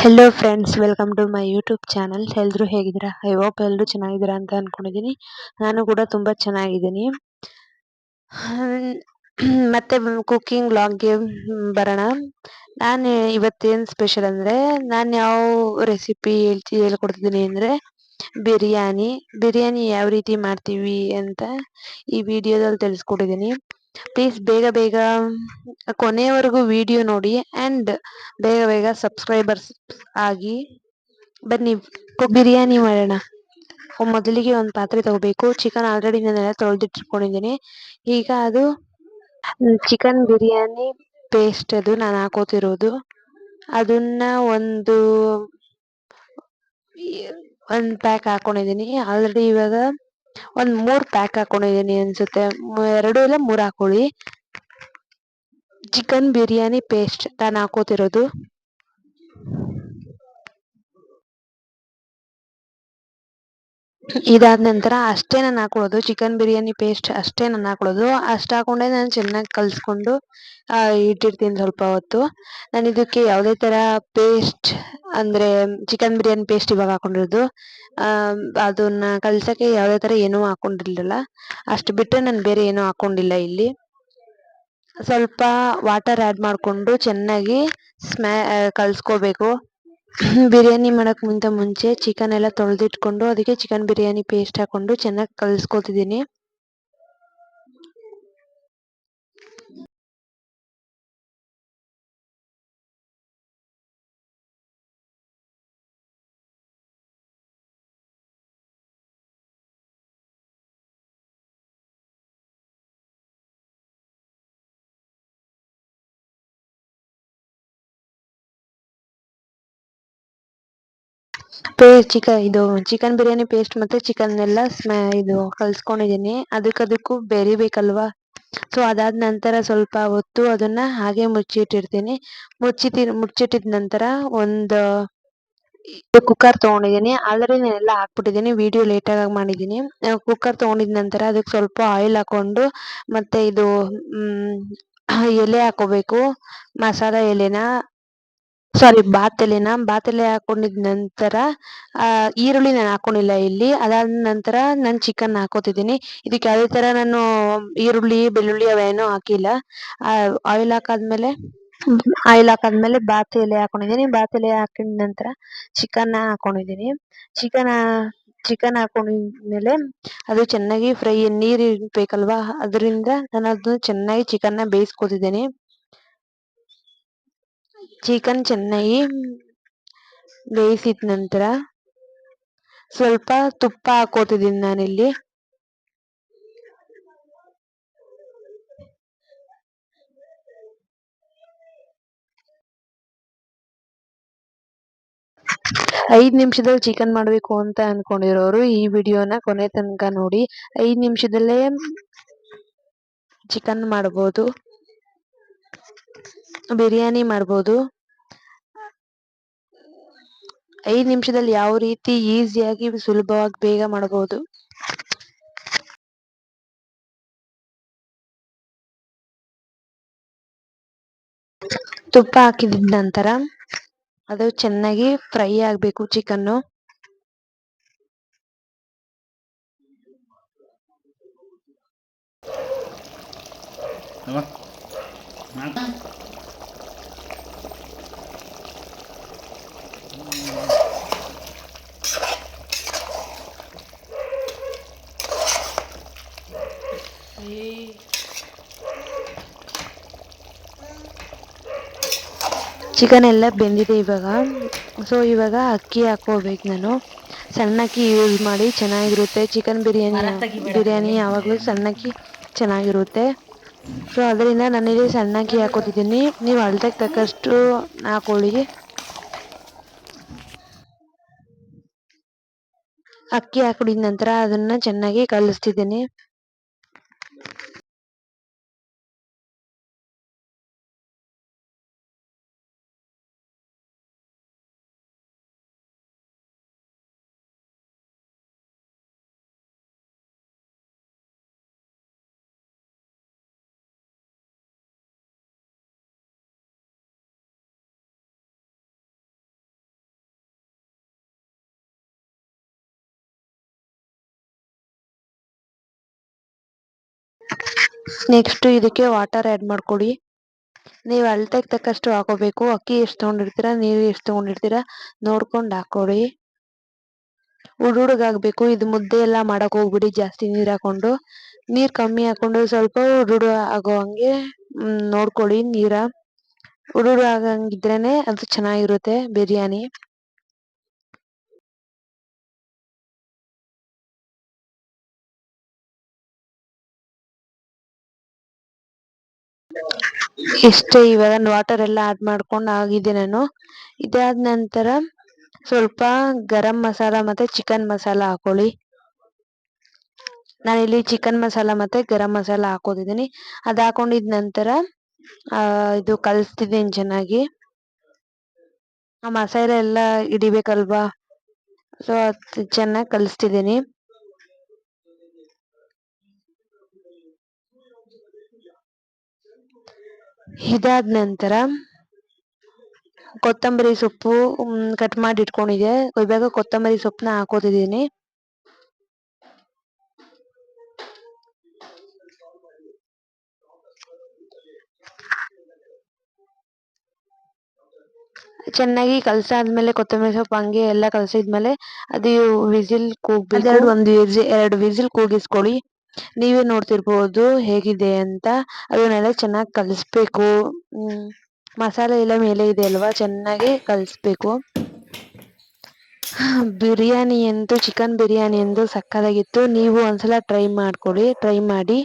Hello friends welcome to my YouTube channel ಎಲ್ಲರೂ ಹೇಗಿದ್ದೀರಾ? I hope ಎಲ್ಲರೂ ಚೆನ್ನಾಗಿದ್ದೀರಾ ಅಂತ ಅಂದ್ಕೊಂಡಿದ್ದೀನಿ ನಾನು ಕೂಡ ತುಂಬ ಚೆನ್ನಾಗಿದ್ದೀನಿ. ಮತ್ತೆ ಕುಕ್ಕಿಂಗ್ ವ್ಲಾಗ್ಗೆ ಬರೋಣ. ನಾನು ಇವತ್ತೇನು ಸ್ಪೆಷಲ್ ಅಂದರೆ, ನಾನು ಯಾವ ರೆಸಿಪಿ ಹೇಳ್ತಿ, ಹೇಳ್ಕೊಡ್ತಿದ್ದೀನಿ ಅಂದರೆ, ಬಿರಿಯಾನಿ. ಬಿರಿಯಾನಿ ಯಾವ ರೀತಿ ಮಾಡ್ತೀವಿ ಅಂತ ಈ ವಿಡಿಯೋದಲ್ಲಿ ತಿಳಿಸ್ಕೊಟ್ಟಿದ್ದೀನಿ. ಪ್ಲೀಸ್ ಬೇಗ ಬೇಗ ಕೊನೆಯವರೆಗೂ ವಿಡಿಯೋ ನೋಡಿ ಆ್ಯಂಡ್ ಬೇಗ ಬೇಗ ಸಬ್ಸ್ಕ್ರೈಬರ್ಸ್ ಆಗಿ ಬನ್ನಿ. ಬಿರಿಯಾನಿ ಮಾಡೋಣ. ಮೊದಲಿಗೆ ಒಂದು ಪಾತ್ರೆ ತಗೋಬೇಕು. ಚಿಕನ್ ಆಲ್ರೆಡಿ ನಾನೆಲ್ಲ ತೊಳೆದಿಟ್ಕೊಂಡಿದ್ದೀನಿ. ಈಗ ಅದು ಚಿಕನ್ ಬಿರಿಯಾನಿ ಪೇಸ್ಟ್ ಅದು ನಾನು ಹಾಕೋತಿರೋದು. ಅದನ್ನ ಒಂದು ಒಂದು ಪ್ಯಾಕ್ ಹಾಕೊಂಡಿದ್ದೀನಿ. ಆಲ್ರೆಡಿ ಇವಾಗ ಒಂದು ಮೂರು ಪ್ಯಾಕ್ ಹಾಕೊಂಡಿದ್ದೀನಿ ಅನ್ಸುತ್ತೆ. ಎರಡು ಇಲ್ಲ ಮೂರು ಹಾಕೊಳ್ಳಿ. ಚಿಕನ್ ಬಿರಿಯಾನಿ ಪೇಸ್ಟ್ ನಾನು ಹಾಕೋತಿರೋದು. ಇದಾದ ನಂತರ ಅಷ್ಟೇ ನಾನು ಹಾಕೊಳ್ಳೋದು ಚಿಕನ್ ಬಿರಿಯಾನಿ ಪೇಸ್ಟ್ ಅಷ್ಟೇ ನಾನು ಹಾಕೊಳ್ಳೋದು ಅಷ್ಟು ಹಾಕೊಂಡೆ ನಾನು ಚೆನ್ನಾಗಿ ಕಲಿಸ್ಕೊಂಡು ಇಟ್ಟಿರ್ತೀನಿ ಸ್ವಲ್ಪ ಹೊತ್ತು. ನಾನು ಇದಕ್ಕೆ ಯಾವುದೇ ಥರ ಪೇಸ್ಟ್ ಅಂದರೆ ಚಿಕನ್ ಬಿರಿಯಾನಿ ಪೇಸ್ಟ್ ಇವಾಗ ಹಾಕೊಂಡಿರೋದು. ಅದನ್ನ ಕಲ್ಸೋಕ್ಕೆ ಯಾವುದೇ ಥರ ಏನೂ ಹಾಕೊಂಡಿರಲಿಲ್ಲ. ಅಷ್ಟು ಬಿಟ್ಟರೆ ನಾನು ಬೇರೆ ಏನೂ ಹಾಕೊಂಡಿಲ್ಲ ಇಲ್ಲಿ. ಸ್ವಲ್ಪ ವಾಟರ್ ಆ್ಯಡ್ ಮಾಡಿಕೊಂಡು ಚೆನ್ನಾಗಿ ಸ್ಮ್ಯಾ ಕಲಿಸ್ಕೋಬೇಕು. ಬಿರಿಯಾನಿ ಮಾಡೋಕ್ಕಿಂತ ಮುಂಚೆ ಚಿಕನ್ ಎಲ್ಲ ತೊಳೆದಿಟ್ಕೊಂಡು ಅದಕ್ಕೆ ಚಿಕನ್ ಬಿರಿಯಾನಿ ಪೇಸ್ಟ್ ಹಾಕೊಂಡು ಚೆನ್ನಾಗಿ ಕಲಿಸ್ಕೊತಿದ್ದೀನಿ. ಪೇ ಚಿಕ, ಇದು ಚಿಕನ್ ಬಿರಿಯಾನಿ ಪೇಸ್ಟ್ ಮತ್ತು ಚಿಕನ್ ಎಲ್ಲ ಸ್ಮ್ಯಾ ಇದು ಕಲಿಸ್ಕೊಂಡಿದ್ದೀನಿ ಅದಕ್ಕದಕ್ಕೂ ಬೆರಿಬೇಕಲ್ವಾ? ಸೊ ಅದಾದ ನಂತರ ಸ್ವಲ್ಪ ಹೊತ್ತು ಅದನ್ನ ಹಾಗೆ ಮುಚ್ಚಿಟ್ಟಿರ್ತೀನಿ. ಮುಚ್ಚಿಟ್ಟಿ ಮುಚ್ಚಿಟ್ಟಿದ ನಂತರ ಒಂದು ಕುಕ್ಕರ್ ತೊಗೊಂಡಿದ್ದೀನಿ ಆಲ್ರೆಡಿ ನಾನೆಲ್ಲ ಹಾಕ್ಬಿಟ್ಟಿದ್ದೀನಿ ವಿಡಿಯೋ ಲೇಟಾಗಿ ಮಾಡಿದ್ದೀನಿ ಕುಕ್ಕರ್ ತಗೊಂಡಿದ ನಂತರ ಅದಕ್ಕೆ ಸ್ವಲ್ಪ ಆಯಿಲ್ ಹಾಕೊಂಡು ಮತ್ತೆ ಇದು ಎಲೆ ಹಾಕೋಬೇಕು. ಮಸಾಲ ಎಲೆನ ಸಾರಿ ಬಾತ್ ಎಲೆನ ಬಾತ್ ಎಲೆ ಹಾಕೊಂಡಿದ ನಂತರ ಈರುಳ್ಳಿ ನಾನು ಹಾಕೊಂಡಿಲ್ಲ ಇಲ್ಲಿ. ಅದಾದ ನಂತರ ನಾನು ಚಿಕನ್ ಹಾಕೋತಿದ್ದೀನಿ. ಇದಕ್ಕೆ ಯಾವುದೇ ತರ ನಾನು ಈರುಳ್ಳಿ, ಬೆಳ್ಳುಳ್ಳಿ ಅವೇನೂ ಹಾಕಿಲ್ಲ. ಆಯಿಲ್ ಹಾಕಾದ್ಮೇಲೆ ಆಯಿಲ್ ಹಾಕಾದ್ಮೇಲೆ ಬಾತ್ ಎಲೆ ಹಾಕೊಂಡಿದ್ದೀನಿ. ಬಾತ್ ಎಲೆ ಹಾಕಿದ ನಂತರ ಚಿಕನ್ನ ಹಾಕೊಂಡಿದ್ದೀನಿ. ಚಿಕನ್ ಚಿಕನ್ ಹಾಕೊಂಡಿದ್ಮೇಲೆ ಅದು ಚೆನ್ನಾಗಿ ಫ್ರೈ ನೀರು ಬೇಕಲ್ವಾ? ಅದರಿಂದ ನಾನು ಅದನ್ನ ಚೆನ್ನಾಗಿ ಚಿಕನ್ನ ಬೇಯಿಸ್ಕೊತಿದ್ದೀನಿ. ಚಿಕನ್ ಚೆನ್ನಾಗಿ ಬೇಯಿಸಿದ ನಂತರ ಸ್ವಲ್ಪ ತುಪ್ಪ ಹಾಕೋತಿದ್ದೀನಿ ನಾನಿಲ್ಲಿ. ಐದು ನಿಮಿಷದಲ್ಲಿ ಚಿಕನ್ ಮಾಡಬೇಕು ಅಂತ ಅನ್ಕೊಂಡಿರೋರು ಈ ವಿಡಿಯೋನ ಕೊನೆ ತನಕ ನೋಡಿ. ಐದು ನಿಮಿಷದಲ್ಲೇ ಚಿಕನ್ ಮಾಡ್ಬೋದು. ಬಿರಿಯಾನಿ ಮಾಡ್ಬೋದು. ಐದು ನಿಮಿಷದಲ್ಲಿ ಯಾವ ರೀತಿ ಈಸಿಯಾಗಿ ಸುಲಭವಾಗಿ ಬೇಗ ಮಾಡಬಹುದು. ತುಪ್ಪ ಹಾಕಿದ ನಂತರ ಅದು ಚೆನ್ನಾಗಿ ಫ್ರೈ ಆಗಬೇಕು ಚಿಕನ್ನು ಚಿಕನ್ ಎಲ್ಲ ಬೆಂದಿದೆ ಇವಾಗ. ಸೊ ಇವಾಗ ಅಕ್ಕಿ ಹಾಕೋಬೇಕು ನಾನು. ಸಣ್ಣ ಅಕ್ಕಿ ಯೂಸ್ ಮಾಡಿ ಚೆನ್ನಾಗಿರುತ್ತೆ. ಚಿಕನ್ ಬಿರಿಯಾನಿ ಬಿರಿಯಾನಿ ಯಾವಾಗಲೂ ಸಣ್ಣ ಅಕ್ಕಿ ಚೆನ್ನಾಗಿರುತ್ತೆ. ಸೊ ಅದರಿಂದ ನಾನಿಲ್ಲಿ ಸಣ್ಣ ಅಕ್ಕಿ ಹಾಕೋತಿದ್ದೀನಿ ನೀವು ಅಳತೆಗೆ ತಕ್ಕಷ್ಟು ಹಾಕೊಳ್ಳಿ. ಅಕ್ಕಿ ಹಾಕಿದ ನಂತರ ಅದನ್ನು ಚೆನ್ನಾಗಿ ಕಲಿಸ್ತಿದ್ದೀನಿ. ನೆಕ್ಸ್ಟ್ ಇದಕ್ಕೆ ವಾಟರ್ ಆಡ್ ಮಾಡ್ಕೊಡಿ. ನೀವು ಅಳತೆಗೆ ತಕ್ಕಷ್ಟು ಹಾಕೋಬೇಕು. ಅಕ್ಕಿ ಎಷ್ಟು ತಗೊಂಡಿರ್ತೀರಾ, ನೀರು ಎಷ್ಟು ತಗೊಂಡಿರ್ತೀರಾ ನೋಡ್ಕೊಂಡು ಉಡ್ ಹುಡುಗಾಗ್ಬೇಕು ಇದು ಮುದ್ದೆ ಎಲ್ಲ ಮಾಡಕ್ ಹೋಗ್ಬಿಡಿ ಜಾಸ್ತಿ ನೀರು ಹಾಕೊಂಡು. ನೀರ್ ಕಮ್ಮಿ ಹಾಕೊಂಡು ಸ್ವಲ್ಪ ಉಡುಡು ಉಡ್ ಆಗೋ ಹಂಗೆ ನೋಡ್ಕೊಳ್ಳಿ ನೀರ. ಉಡುಡು ಆಗಂಗಿದ್ರೇನೆ ಅದು ಚೆನ್ನಾಗಿರುತ್ತೆ ಬಿರಿಯಾನಿ. ಇಷ್ಟೇ ಇವಾಗ ವಾಟರ್ ಎಲ್ಲ ಆಡ್ ಮಾಡ್ಕೊಂಡು ಆಗಿದೆ ನಾನು. ಇದಾದ ನಂತರ ಸ್ವಲ್ಪ ಗರಂ ಮಸಾಲ ಮತ್ತೆ ಚಿಕನ್ ಮಸಾಲ ಹಾಕೊಳ್ಳಿ. ನಾನಿಲ್ಲಿ ಚಿಕನ್ ಮಸಾಲ ಮತ್ತೆ ಗರಂ ಮಸಾಲ ಹಾಕೋದಿದ್ದೀನಿ. ಅದು ಹಾಕೊಂಡಿದ್ ನಂತರ ಇದು ಕಲಿಸ್ತಿದ್ದೀನಿ ಚೆನ್ನಾಗಿ. ಆ ಮಸಾಲೆ ಎಲ್ಲ ಹಿಡಿಬೇಕಲ್ವಾ? ಸೊ ಅದು ಚೆನ್ನಾಗಿ ಕಲ್ಸ್ತಿದ್ದೀನಿ. ಇದಾದ್ ನಂತರ ಕೊತ್ತಂಬರಿ ಸೊಪ್ಪು ಕಟ್ ಮಾಡಿ ಇಟ್ಕೊಂಡಿದೆ ಇವಾಗ ಕೊತ್ತಂಬರಿ ಸೊಪ್ಪನ್ನ ಹಾಕೋತಿದ್ದೀನಿ. ಚೆನ್ನಾಗಿ ಕಲಸಾದ್ಮೇಲೆ ಕೊತ್ತಂಬರಿ ಸೊಪ್ಪು ಹಂಗೆ ಎಲ್ಲ ಕಲಸಿದ್ಮೇಲೆ ಅದು ವಿಸಿಲ್ ಕೂಗ್ಬೇಕು. ಒಂದು ಎರಡು ವಿಸಿಲ್ ಕೂಗಿಸ್ಕೊಳ್ಳಿ. ನೀವೇ ನೋಡ್ತಿರ್ಬೋದು ಹೇಗಿದೆ ಅಂತ. ಅದನ್ನೆಲ್ಲ ಚೆನ್ನಾಗಿ ಕಲಿಸ್ಬೇಕು. ಮಸಾಲೆ ಎಲ್ಲ ಮೇಲೆ ಇದೆ ಅಲ್ವಾ? ಚೆನ್ನಾಗಿ ಕಲಿಸ್ಬೇಕು. ಬಿರಿಯಾನಿ ಎಂದು, ಚಿಕನ್ ಬಿರಿಯಾನಿ ಎಂದು ಸಕ್ಕತ್ತಾಗಿತ್ತು. ನೀವು ಒಂದ್ಸಲ ಟ್ರೈ ಮಾಡ್ಕೊಳ್ಳಿ ಟ್ರೈ ಮಾಡಿ.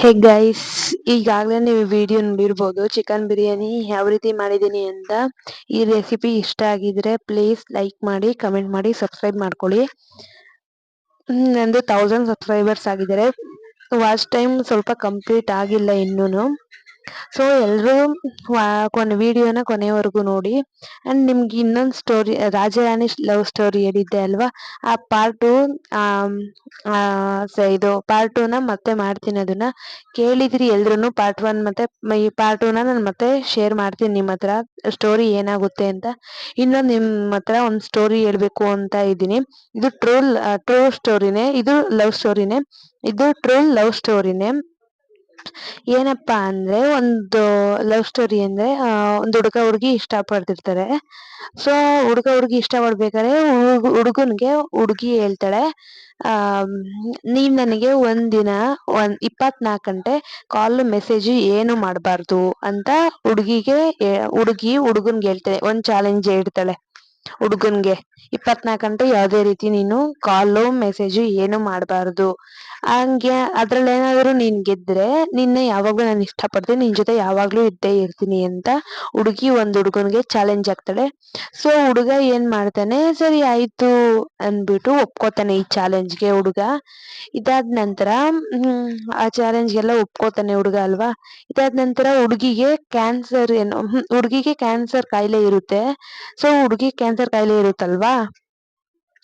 ಹೇ ಗೈಸ್, ಈಗಾಗಲೇ ನೀವು ವಿಡಿಯೋ ನೋಡಿರ್ಬೋದು, ಚಿಕನ್ ಬಿರಿಯಾನಿ ಯಾವ ರೀತಿ ಮಾಡಿದ್ದೀನಿ ಅಂತ. ಈ ರೆಸಿಪಿ ಇಷ್ಟ ಆಗಿದ್ರೆ ಪ್ಲೀಸ್ ಲೈಕ್ ಮಾಡಿ, ಕಮೆಂಟ್ ಮಾಡಿ, ಸಬ್ಸ್ಕ್ರೈಬ್ ಮಾಡ್ಕೊಳ್ಳಿ. ನಂದು ಥೌಸಂಡ್ ಸಬ್ಸ್ಕ್ರೈಬರ್ಸ್ ಆಗಿದ್ದಾರೆ ವಾಚ್ ಟೈಮ್ ಸ್ವಲ್ಪ ಕಂಪ್ಲೀಟ್ ಆಗಿಲ್ಲ ಇನ್ನೂನು. ಸೊ ಎಲ್ಲರೂ ಕೊನೆ ವಿಡಿಯೋನ ಕೊನೆವರೆಗೂ ನೋಡಿ. ಅಂಡ್ ನಿಮ್ಗೆ ಇನ್ನೊಂದು ಸ್ಟೋರಿ ರಾಜರಾಣಿ ಲವ್ ಸ್ಟೋರಿ ಹೇಳಿದ್ದೆ ಅಲ್ವಾ? ಆ ಪಾರ್ಟ್ ಟು ಇದು ಪಾರ್ಟ್ ಟೂನ ಮತ್ತೆ ಮಾಡ್ತೀನಿ ಅದನ್ನ. ಕೇಳಿದ್ರಿ ಎಲ್ರು ಪಾರ್ಟ್ ಒನ್ ಮತ್ತೆ ಈ ಪಾರ್ಟ್ ಟೂನ ನಾನು ಮತ್ತೆ ಶೇರ್ ಮಾಡ್ತೀನಿ ನಿಮ್ಮ ಹತ್ರ. ಸ್ಟೋರಿ ಏನಾಗುತ್ತೆ ಅಂತ. ಇನ್ನೊಂದ್ ನಿಮ್ಮ ಹತ್ರ ಒಂದು ಸ್ಟೋರಿ ಹೇಳ್ಬೇಕು ಅಂತ ಇದ್ದೀನಿ. ಇದು ಟ್ರೋಲ್ ಟ್ರೋಲ್ ಸ್ಟೋರಿನೇ ಇದು ಲವ್ ಸ್ಟೋರಿನೇ ಇದು ಟ್ರೋಲ್ ಲವ್ ಸ್ಟೋರಿನೇ ಏನಪ್ಪಾ ಅಂದ್ರೆ ಒಂದು ಲವ್ ಸ್ಟೋರಿ ಅಂದ್ರೆ ಒಂದು ಹುಡುಗ ಹುಡ್ಗ ಇಷ್ಟ ಪಡ್ತಿರ್ತಾರೆ ಸೊ ಹುಡುಗ ಹುಡುಗಿ ಇಷ್ಟ ಪಡ್ಬೇಕಾದ್ರೆ ಹುಡುಗನ್ಗೆ ಹುಡುಗಿ ಹೇಳ್ತಾಳೆ, ಆ ನೀನ್ ನನಗೆ ಒಂದಿನ ದಿನ ಒಂದ್ ಇಪ್ಪತ್ನಾಕ್ ಗಂಟೆ ಕಾಲ್ ಮೆಸೇಜ್ ಏನು ಮಾಡ್ಬಾರ್ದು ಅಂತ ಹುಡುಗಿಗೆ ಹುಡುಗಿ ಹುಡುಗನ್ಗೆ ಹೇಳ್ತಾಳೆ, ಒಂದ್ ಚಾಲೆಂಜ್ ಇಡ್ತಾಳೆ ಹುಡ್ಗನ್ಗೆ ಇಪ್ಪತ್ನಾಲ್ಕು ಗಂಟೆ ಯಾವುದೇ ರೀತಿ ನೀನು ಕಾಲು ಮೆಸೇಜು ಏನು ಮಾಡ್ಬಾರ್ದು. ಹಂಗೆ ಅದ್ರಲ್ಲಿ ಏನಾದ್ರು ನೀನು ಗೆದ್ರೆ ನಿನ್ನ ಯಾವಾಗಲೂ ನಾನು ಇಷ್ಟ ನಿನ್ನ ನಿನ್ ಜೊತೆ ಯಾವಾಗಲೂ ಇದ್ದೇ ಇರ್ತೀನಿ ಅಂತ ಹುಡುಗಿ ಒಂದ್ ಹುಡುಗನ್ಗೆ ಚಾಲೆಂಜ್ ಆಗ್ತಾಳೆ. ಸೊ ಹುಡುಗ ಏನ್ ಮಾಡ್ತಾನೆ, ಸರಿ ಆಯ್ತು ಅಂದ್ಬಿಟ್ಟು ಒಪ್ಕೋತಾನೆ ಈ ಚಾಲೆಂಜ್ಗೆ ಹುಡುಗ. ಇದಾದ್ ನಂತರ ಆ ಚಾಲೆಂಜ್ಗೆಲ್ಲ ಒಪ್ಕೋತಾನೆ ಹುಡುಗ ಅಲ್ವಾ? ಇದಾದ ನಂತರ ಹುಡುಗಿಗೆ ಕ್ಯಾನ್ಸರ್ ಏನು ಹುಡುಗಿಗೆ ಕ್ಯಾನ್ಸರ್ ಕಾಯಿಲೆ ಇರುತ್ತೆ. ಸೊ ಹುಡ್ಗಿ ಕ್ಯಾನ್ಸರ್ ಕಾಯಿಲೆ ಇರುತ್ತಲ್ವಾ?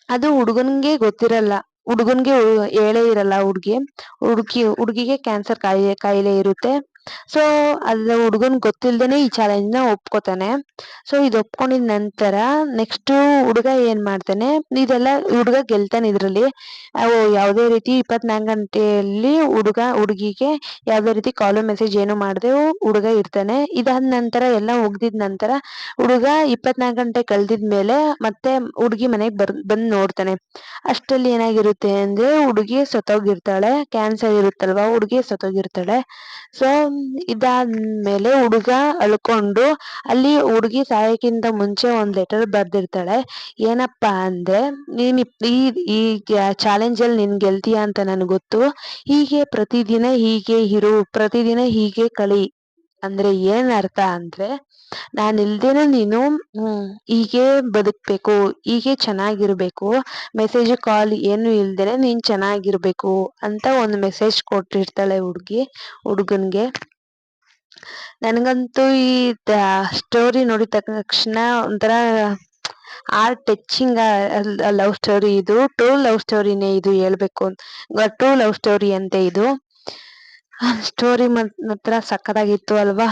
ಅದು ಹುಡುಗನ್ಗೆ ಗೊತ್ತಿರಲ್ಲ. ಹುಡುಗನ್ಗೆ ಹೇಳೇ ಇರಲ್ಲ ಹುಡ್ಗಿ. ಹುಡ್ಗಿ ಹುಡುಗಿಗೆ ಕ್ಯಾನ್ಸರ್ ಕಾಯಿಲೆ ಕಾಯಿಲೆ ಇರುತ್ತೆ. ಸೊ ಅದು ಹುಡುಗನ್ ಗೊತ್ತಿಲ್ದೇನೆ ಈ ಚಾಲೆಂಜ್ನ ಒಪ್ಕೋತಾನೆ. ಸೊ ಇದು ಒಪ್ಕೊಂಡಿದ್ ನಂತರ ನೆಕ್ಸ್ಟ್ ಹುಡುಗ ಏನ್ ಮಾಡ್ತಾನೆ, ಇದೆಲ್ಲ ಹುಡುಗ ಗೆಲ್ತಾನೆ ಇದ್ರಲ್ಲಿ. ಯಾವುದೇ ರೀತಿ ಇಪ್ಪತ್ನಾಲ್ಕು ಗಂಟೆಯಲ್ಲಿ ಹುಡುಗ, ಹುಡುಗಿಗೆ ಯಾವ್ದೇ ರೀತಿ ಕಾಲು ಮೆಸೇಜ್ ಏನು ಮಾಡ್ದೆ ಹುಡುಗ ಇರ್ತಾನೆ. ಇದಾದ ನಂತರ ಎಲ್ಲ ಮುಗ್ದಿದ್ ನಂತರ ಹುಡುಗ ಇಪ್ಪತ್ನಾಲ್ಕು ಗಂಟೆ ಕಳ್ದಿದ್ಮೇಲೆ ಮತ್ತೆ ಹುಡುಗಿ ಮನೆಗ್ ಬರ್, ಬಂದ್ ನೋಡ್ತಾನೆ. ಅಷ್ಟಲ್ಲಿ ಏನಾಗಿರುತ್ತೆ ಅಂದ್ರೆ ಹುಡುಗಿ ಸತ್ತೋಗಿರ್ತಾಳೆ ಕ್ಯಾನ್ಸರ್ ಇರುತ್ತಲ್ವಾ, ಹುಡುಗಿ ಸತ್ತೋಗಿರ್ತಾಳೆ. ಸೊ ಇದಾದ್ಮೇಲೆ ಹುಡುಗ ಅಳ್ಕೊಂಡು ಅಲ್ಲಿ ಹುಡುಗಿ ಸಾಯೋಕ್ಕಿಂತ ಮುಂಚೆ ಒಂದ್ ಲೆಟರ್ ಬರ್ದಿರ್ತಾಳೆ. ಏನಪ್ಪಾ ಅಂದ್ರೆ, ನೀನ್ ಈ ಈ ಚಾಲೆಂಜ್ ಅಲ್ಲಿ ನೀನ್ ಗೆಲ್ತಿಯಾ ಅಂತ ನನಗೆ ಗೊತ್ತು. ಹೀಗೆ ಪ್ರತಿದಿನ ಹೀಗೆ ಇರು, ಪ್ರತಿದಿನ ಹೀಗೆ ಕಳಿ. ಅಂದ್ರೆ ಏನ್ ಅರ್ಥ ಅಂದ್ರೆ, ನಾನ್ ಇಲ್ದೇನೆ ನೀನು ಹೀಗೆ ಬದುಕ್ಬೇಕು, ಹೀಗೆ ಚೆನ್ನಾಗಿರ್ಬೇಕು ಮೆಸೇಜ್ ಕಾಲ್ ಏನು ಇಲ್ದೇನೆ ನೀನ್ ಚೆನ್ನಾಗಿರ್ಬೇಕು ಅಂತ ಒಂದು ಮೆಸೇಜ್ ಕೊಟ್ಟಿರ್ತಾಳೆ ಹುಡುಗಿ, ಹುಡ್ಗನ್ಗೆ. ನನಗಂತೂ ಈ ಸ್ಟೋರಿ ನೋಡಿದ ತಕ್ಷಣ ಒಂಥರ ಆರ್ ಟಚಿಂಗ್ ಲವ್ ಸ್ಟೋರಿ ಇದು ಟ್ರೂ ಲವ್ ಸ್ಟೋರಿನೇ ಇದು ಹೇಳ್ಬೇಕು ಟ್ರೂ ಲವ್ ಸ್ಟೋರಿ ಅಂತೆ ಇದು. ಸ್ಟೋರಿ ಮಾತ್ರ ಸಕ್ಕತ್ತಾಗಿತ್ತು ಅಲ್ವಾ?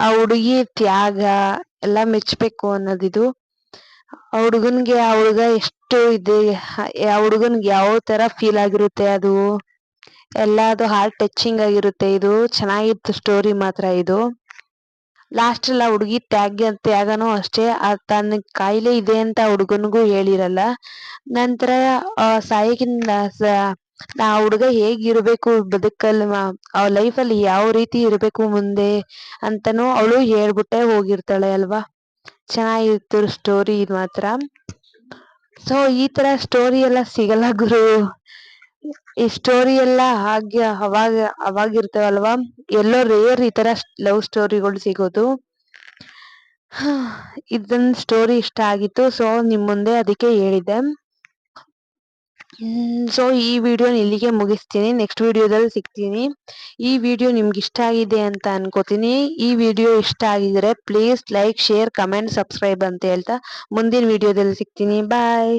ಆ ಹುಡುಗಿ ತ್ಯಾಗ ಎಲ್ಲ ಮೆಚ್ಚಬೇಕು ಅನ್ನೋದಿದು. ಆ ಹುಡುಗನಿಗೆ ಆ ಹುಡುಗ ಎಷ್ಟು ಇದೆ. ಆ ಹುಡುಗನ್ಗೆ ಯಾವ ತರ ಫೀಲ್ ಆಗಿರುತ್ತೆ ಅದು? ಎಲ್ಲ ಅದು ಹಾರ್ಟ್ ಟಚಿಂಗ್ ಆಗಿರುತ್ತೆ ಇದು. ಚೆನ್ನಾಗಿತ್ತು ಸ್ಟೋರಿ ಮಾತ್ರ ಇದು. ಲಾಸ್ಟ್ ಅಲ್ಲಿ ಆ ಹುಡುಗಿ ತ್ಯಾಗ, ತ್ಯಾಗನೂ ಅಷ್ಟೇ. ಆ ತನ್ನ ಕಾಯಿಲೆ ಇದೆ ಅಂತ ಹುಡುಗನಿಗೂ ಹೇಳಿರಲ್ಲ. ನಂತರ ಸಾಯಕಿಂತ ಆ ಹುಡುಗ ಹೇಗಿರಬೇಕು ಬದುಕಲ್ಲಿ ಆ ಲೈಫಲ್ಲಿ ಯಾವ ರೀತಿ ಇರಬೇಕು ಮುಂದೆ ಅಂತಾನೂ ಅವಳು ಹೇಳ್ಬಿಟ್ಟೆ ಹೋಗಿರ್ತಾಳೆ ಅಲ್ವಾ? ಚೆನ್ನಾಗಿತ್ತು ಸ್ಟೋರಿ ಇದು ಮಾತ್ರ. ಸೊ ಈ ತರ ಸ್ಟೋರಿ ಎಲ್ಲ ಸಿಗಲ್ಲ ಗುರು. ಈ ಸ್ಟೋರಿ ಎಲ್ಲ ಹಾಗೆ ಅವಾಗ, ಅವಾಗಿರ್ತಾವಲ್ವಾ? ಎಲ್ಲೋ ರೇರ್ ಈ ತರ ಲವ್ ಸ್ಟೋರಿಗಳು ಸಿಗೋದು. ಇದೊಂದು ಸ್ಟೋರಿ ಇಷ್ಟ ಆಗಿತ್ತು. ಸೊ ನಿಮ್ ಮುಂದೆ ಅದಕ್ಕೆ ಹೇಳಿದ್ದೆ. ಸೊ ಈ ವಿಡಿಯೋನ ಇಲ್ಲಿಗೆ ಮುಗಿಸ್ತೀನಿ. ನೆಕ್ಸ್ಟ್ ವಿಡಿಯೋದಲ್ಲಿ ಸಿಗ್ತೀನಿ. ಈ ವಿಡಿಯೋ ನಿಮ್ಗೆ ಇಷ್ಟ ಆಗಿದೆ ಅಂತ ಅನ್ಕೋತೀನಿ. ಈ ವಿಡಿಯೋ ಇಷ್ಟ ಆಗಿದ್ರೆ please like share comment subscribe ಅಂತ ಹೇಳ್ತಾ ಮುಂದಿನ ವಿಡಿಯೋದಲ್ಲಿ ಸಿಗ್ತೀನಿ. ಬಾಯ್